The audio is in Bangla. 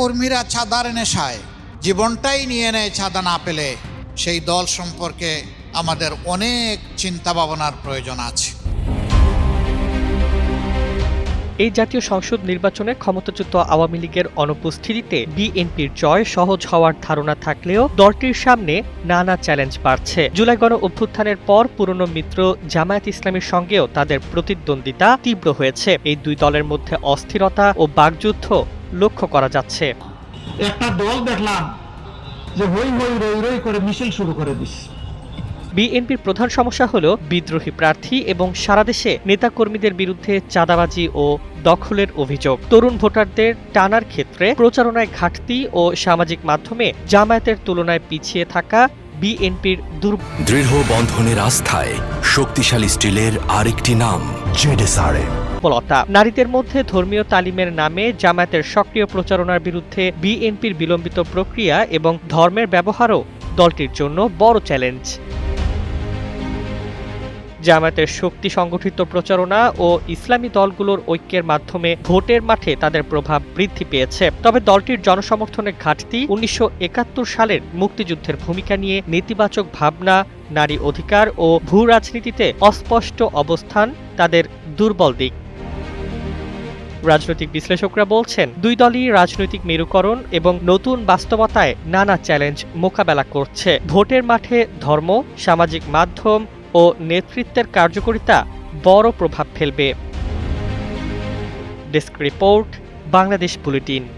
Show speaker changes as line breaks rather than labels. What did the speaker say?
কর্মীরা চাঁদার নেশায়। জীবনটাই নিয়ে নেয় ছাদা না পেলে। সেই দল সম্পর্কে আমাদের অনেক চিন্তা ভাবনার প্রয়োজন আছে।
এই জাতীয় সংসদ নির্বাচনে ক্ষমতাচ্যুত আওয়ামী লীগের অনুপস্থিতিতে বিএনপির জয় সহজ হওয়ার ধারণা থাকলেও দলটির সামনে নানা চ্যালেঞ্জ বাড়ছে। জুলাই গণ অভ্যুত্থানের পর পুরনো মিত্র জামায়াত ইসলামীর সঙ্গেও তাদের প্রতিদ্বন্দ্বিতা তীব্র হয়েছে। এই দুই দলের মধ্যে অস্থিরতা ও বাগযুদ্ধ লক্ষ্য করা যাচ্ছে।
একটা দল দেখলাম যে হই হই রই রই করে মিছিল শুরু করে দিস।
বিএনপির প্রধান সমস্যা হল বিদ্রোহী প্রার্থী এবং সারা দেশে নেতাকর্মীদের বিরুদ্ধে চাঁদাবাজি ও দখলের অভিযোগ। তরুণ ভোটারদের টানার ক্ষেত্রে প্রচারণায় ঘাটতি ও সামাজিক মাধ্যমে জামায়াতের তুলনায় পিছিয়ে থাকা বিএনপির
দৃঢ় বন্ধনের আস্থায় শক্তিশালী স্টিলের আরেকটি নাম জেডেসআরএম।
দুর্বলতা নারীদের মধ্যে ধর্মীয় তালিমের নামে জামায়াতের সক্রিয় প্রচারণার বিরুদ্ধে বিএনপির বিলম্বিত প্রক্রিয়া এবং ধর্মের ব্যবহারও দলটির জন্য বড় চ্যালেঞ্জ। জামায়াতের শক্তি সংগঠিত প্রচারণা ও ইসলামী দলগুলোর ঐক্যের মাধ্যমে ভোটের মাঠে তাদের প্রভাব বৃদ্ধি পেয়েছে। তবে দলটির জনসমর্থনের ঘাটতি উনিশশো একাত্তর সালের মুক্তিযুদ্ধের ভূমিকা নিয়ে নেতিবাচক ভাবনা, নারী অধিকার ও ভূ রাজনীতিতে অস্পষ্ট অবস্থান তাদের দুর্বল দিক। রাজনৈতিক বিশ্লেষকরা বলছেন, দুই দলই রাজনৈতিক মেরুকরণ এবং নতুন বাস্তবতায় নানা চ্যালেঞ্জ মোকাবেলা করছে। ভোটের মাঠে ধর্ম, সামাজিক মাধ্যম ও নেতৃত্বের কার্যকারিতা বড় প্রভাব ফেলবে। Desk report, Bangladesh bulletin.